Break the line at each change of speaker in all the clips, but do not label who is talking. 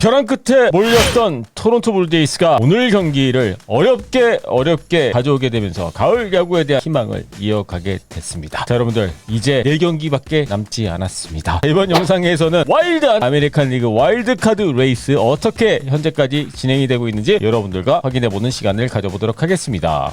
벼랑 끝에 몰렸던 토론토 블루제이스가 오늘 경기를 어렵게 어렵게 가져오게 되면서 가을 야구에 대한 희망을 이어가게 됐습니다. 자 여러분들 이제 4경기밖에 남지 않았습니다. 이번 영상에서는 와일드한 아메리칸 리그 와일드카드 레이스 어떻게 현재까지 진행이 되고 있는지 여러분들과 확인해보는 시간을 가져보도록 하겠습니다.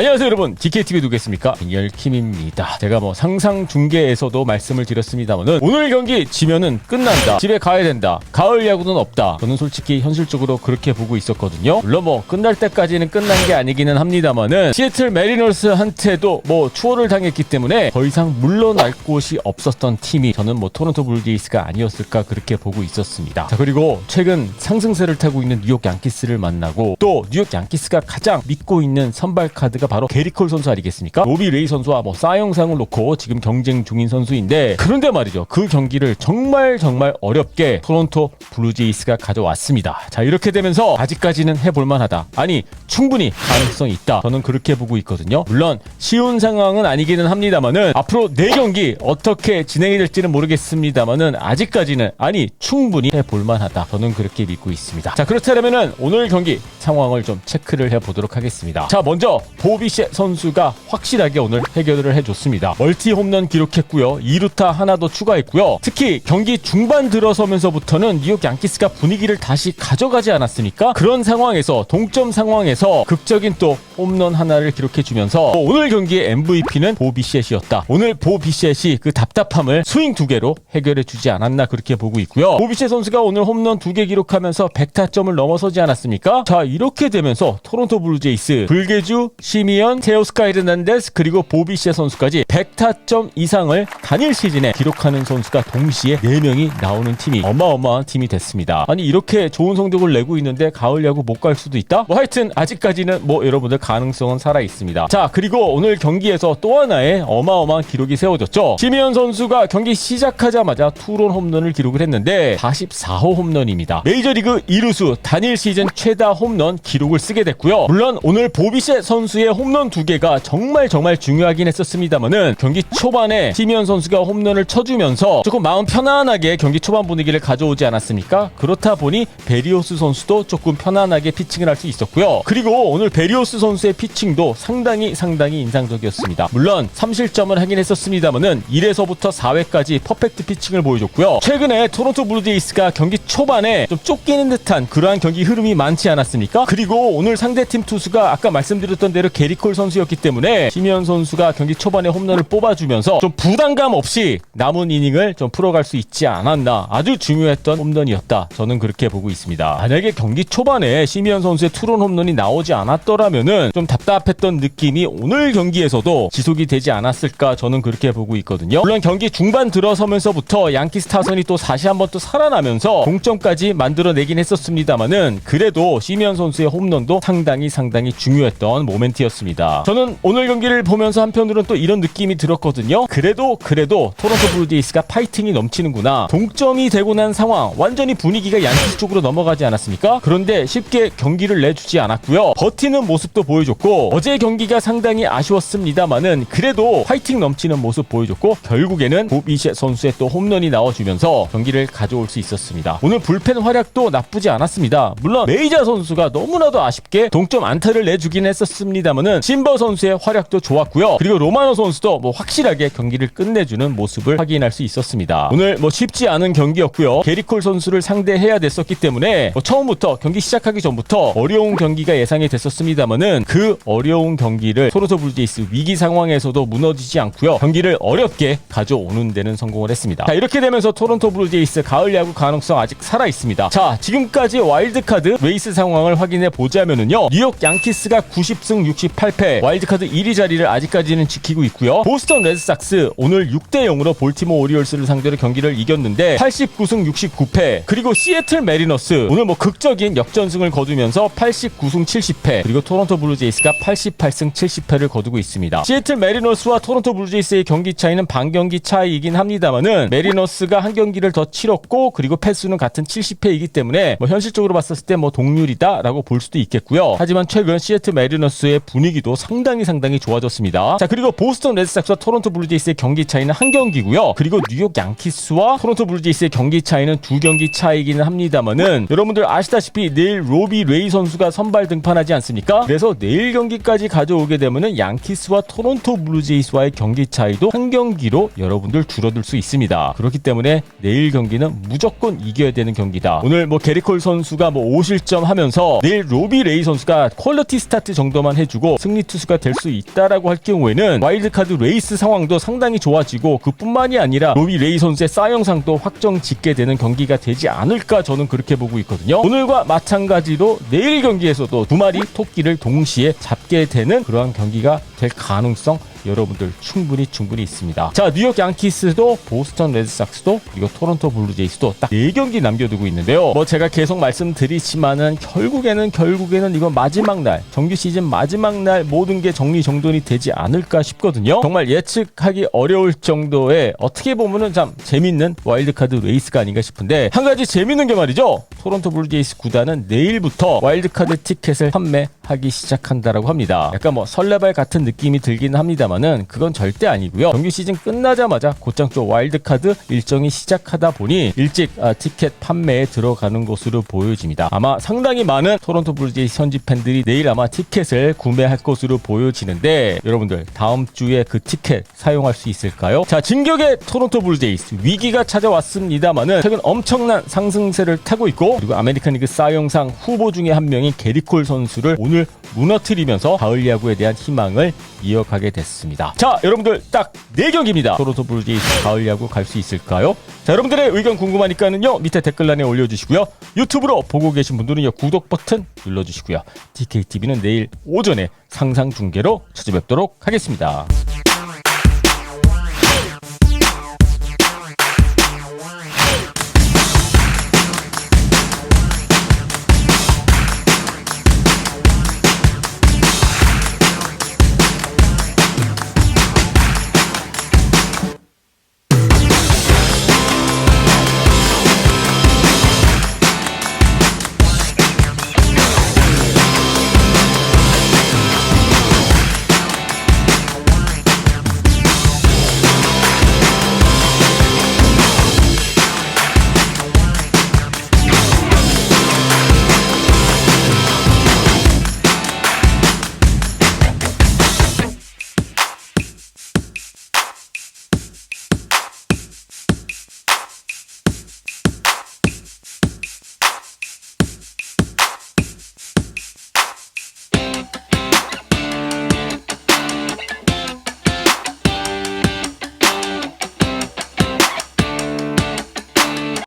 안녕하세요 여러분. DKTV 누구겠습니까? 빙열킴입니다. 제가 뭐 상상 중계에서도 말씀을 드렸습니다만은 오늘 경기 지면은 끝난다. 집에 가야 된다. 가을 야구는 없다. 저는 솔직히 현실적으로 그렇게 보고 있었거든요. 물론 뭐 끝날 때까지는 끝난 게 아니기는 합니다만은 시애틀 메리너스한테도 뭐 추월을 당했기 때문에 더 이상 물러날 곳이 없었던 팀이 저는 뭐 토론토 블루제이스가 아니었을까 그렇게 보고 있었습니다. 자 그리고 최근 상승세를 타고 있는 뉴욕 양키스를 만나고 또 뉴욕 양키스가 가장 믿고 있는 선발 카드가 바로 게리콜 선수 아니겠습니까? 로비 레이 선수와 뭐 싸영상을 놓고 지금 경쟁 중인 선수인데 그런데 말이죠. 그 경기를 정말 정말 어렵게 토론토 블루제이스가 가져왔습니다. 자 이렇게 되면서 아직까지는 해볼만하다. 아니 충분히 가능성이 있다. 저는 그렇게 보고 있거든요. 물론 쉬운 상황은 아니기는 합니다만은 앞으로 네 경기 어떻게 진행이 될지는 모르겠습니다만은 아직까지는 아니 충분히 해볼만하다. 저는 그렇게 믿고 있습니다. 자 그렇다면은 오늘 경기 상황을 좀 체크를 해보도록 하겠습니다. 자 먼저 보 비셰 선수가 확실하게 오늘 해결을 해줬습니다. 멀티 홈런 기록했고요. 2루타 하나 더 추가했고요. 특히 경기 중반 들어서면서부터는 뉴욕 양키스가 분위기를 다시 가져가지 않았습니까? 그런 상황에서 동점 상황에서 극적인 또 홈런 하나를 기록해주면서 오늘 경기의 MVP는 보비셰이었다. 오늘 보비셰이 그 답답함을 스윙 두 개로 해결해주지 않았나 그렇게 보고 있고요. 보비셰 선수가 오늘 홈런 두 개 기록하면서 100타점을 넘어서지 않았습니까? 자 이렇게 되면서 토론토 블루제이스 불개주 시미언 테오스카 헤르난데스 그리고 보비셰 선수까지 100타점 이상을 단일 시즌에 기록하는 선수가 동시에 4명이 나오는 팀이 어마어마한 팀이 됐습니다. 아니 이렇게 좋은 성적을 내고 있는데 가을 야구 못 갈 수도 있다? 뭐 하여튼 아직까지는 뭐 여러분들 가능성은 살아 있습니다. 자 그리고 오늘 경기에서 또 하나의 어마어마한 기록이 세워졌죠. 시미언 선수가 경기 시작하자마자 투런 홈런을 기록을 했는데 44호 홈런입니다. 메이저리그 2루수 단일 시즌 최다 홈런 기록을 쓰게 됐고요. 물론 오늘 보비셰 선수의 홈런 두 개가 정말 정말 중요하긴 했었습니다만은 경기 초반에 시미언 선수가 홈런을 쳐주면서 조금 마음 편안하게 경기 초반 분위기를 가져오지 않았습니까? 그렇다 보니 베리오스 선수도 조금 편안하게 피칭을 할 수 있었고요. 그리고 오늘 베리오스 선수의 피칭도 상당히 상당히 인상적이었습니다. 물론 3실점을 하긴 했었습니다만은 1에서부터 4회까지 퍼펙트 피칭을 보여줬고요. 최근에 토론토 블루제이스가 경기 초반에 좀 쫓기는 듯한 그러한 경기 흐름이 많지 않았습니까? 그리고 오늘 상대팀 투수가 아까 말씀드렸던 대로 게리콜 선수였기 때문에 시미언 선수가 경기 초반에 홈런을 뽑아주면서 좀 부담감 없이 남은 이닝을 좀 풀어갈 수 있지 않았나 아주 중요했던 홈런이었다. 저는 그렇게 보고 있습니다. 만약에 경기 초반에 시미언 선수의 투런 홈런이 나오지 않았더라면은 좀 답답했던 느낌이 오늘 경기에서도 지속이 되지 않았을까 저는 그렇게 보고 있거든요. 물론 경기 중반 들어서면서부터 양키스 타선이 또 다시 한번 또 살아나면서 동점까지 만들어내긴 했었습니다만은 그래도 시미언 선수의 홈런도 상당히 상당히 중요했던 모멘트였 습니다. 저는 오늘 경기를 보면서 한편으로는 또 이런 느낌이 들었거든요. 그래도 그래도 토론토 블루제이스가 파이팅이 넘치는구나. 동점이 되고 난 상황 완전히 분위기가 양키스 쪽으로 넘어가지 않았습니까? 그런데 쉽게 경기를 내주지 않았고요. 버티는 모습도 보여줬고 어제 경기가 상당히 아쉬웠습니다만은 그래도 파이팅 넘치는 모습 보여줬고 결국에는 보비셰 선수의 또 홈런이 나와주면서 경기를 가져올 수 있었습니다. 오늘 불펜 활약도 나쁘지 않았습니다. 물론 메이저 선수가 너무나도 아쉽게 동점 안타를 내주긴 했었습니다만 은 심버 선수의 활약도 좋았고요. 그리고 로마노 선수도 뭐 확실하게 경기를 끝내주는 모습을 확인할 수 있었습니다. 오늘 뭐 쉽지 않은 경기였고요. 게리콜 선수를 상대해야 됐었기 때문에 뭐 처음부터 경기 시작하기 전부터 어려운 경기가 예상이 됐었습니다만은 그 어려운 경기를 토로토 블루제이스 위기 상황에서도 무너지지 않고요. 경기를 어렵게 가져오는 데는 성공을 했습니다. 자 이렇게 되면서 토론토 블루제이스 가을 야구 가능성 아직 살아 있습니다. 자 지금까지 와일드카드 레이스 상황을 확인해 보자면은요. 뉴욕 양키스가 90승 68패 와일드카드 1위 자리를 아직까지는 지키고 있고요. 보스턴 레드삭스 오늘 6대 0으로 볼티모 오리올스를 상대로 경기를 이겼는데 89승 69패 그리고 시애틀 메리너스 오늘 뭐 극적인 역전승을 거두면서 89승 70패 그리고 토론토 블루제이스가 88승 70패를 거두고 있습니다. 시애틀 메리너스와 토론토 블루제이스의 경기 차이는 반경기 차이이긴 합니다만은 메리너스가 한 경기를 더 치렀고 그리고 패수는 같은 70패이기 때문에 뭐 현실적으로 봤을 때 뭐 동률이다라고 볼 수도 있겠고요. 하지만 최근 시애틀 메리너스의 분 위기도 상당히 상당히 좋아졌습니다. 자 그리고 보스턴 레드삭스와 토론토 블루제이스의 경기 차이는 한 경기고요. 그리고 뉴욕 양키스와 토론토 블루제이스의 경기 차이는 두 경기 차이기는 합니다만은 여러분들 아시다시피 내일 로비 레이 선수가 선발 등판하지 않습니까? 그래서 내일 경기까지 가져오게 되면은 양키스와 토론토 블루제이스와의 경기 차이도 한 경기로 여러분들 줄어들 수 있습니다. 그렇기 때문에 내일 경기는 무조건 이겨야 되는 경기다. 오늘 뭐 게리콜 선수가 뭐 5실점 하면서 내일 로비 레이 선수가 퀄리티 스타트 정도만 해주고 승리 투수가 될 수 있다라고 할 경우에는 와일드카드 레이스 상황도 상당히 좋아지고 그뿐만이 아니라 로비 레이 선수의 싸영상도 확정 짓게 되는 경기가 되지 않을까 저는 그렇게 보고 있거든요. 오늘과 마찬가지로 내일 경기에서도 두 마리 토끼를 동시에 잡게 되는 그러한 경기가 될 가능성 여러분들 충분히 충분히 있습니다. 자, 뉴욕 양키스도 보스턴 레드삭스도 그리고 토론토 블루제이스도 딱네 경기 남겨두고 있는데요. 뭐 제가 계속 말씀드리지만은 결국에는 결국에는 이건 마지막 날 정규 시즌 마지막 날 모든 게 정리 정돈이 되지 않을까 싶거든요. 정말 예측하기 어려울 정도의 어떻게 보면은 참 재밌는 와일드카드 레이스가 아닌가 싶은데 한 가지 재밌는 게 말이죠. 토론토 블루제이스 구단은 내일부터 와일드카드 티켓을 판매하기 시작한다라고 합니다. 약간 뭐 설레발 같은 느낌이 들긴 합니다 만은 그건 절대 아니고요. 정규 시즌 끝나자마자 곧장 또 와일드카드 일정이 시작하다 보니 일찍 아, 티켓 판매에 들어가는 것으로 보여집니다. 아마 상당히 많은 토론토 블루제이스 현지 팬들이 내일 아마 티켓을 구매할 것으로 보여지는데 여러분들 다음 주에 그 티켓 사용할 수 있을까요? 자 진격의 토론토 블루제이스 위기가 찾아왔습니다만은 최근 엄청난 상승세를 타고 있고 그리고 아메리칸 리그 싸영상 후보 중에 한 명인 게리콜 선수를 오늘 무너뜨리면서 가을 야구에 대한 희망을 이어가게 됐습니다. 자 여러분들 딱 4경기입니다. 토론토 블루제이스 가을 야구 갈 수 있을까요? 자 여러분들의 의견 궁금하니까는요 밑에 댓글란에 올려주시고요. 유튜브로 보고 계신 분들은요 구독 버튼 눌러주시고요. TKTV는 내일 오전에 상상 중계로 찾아뵙도록 하겠습니다.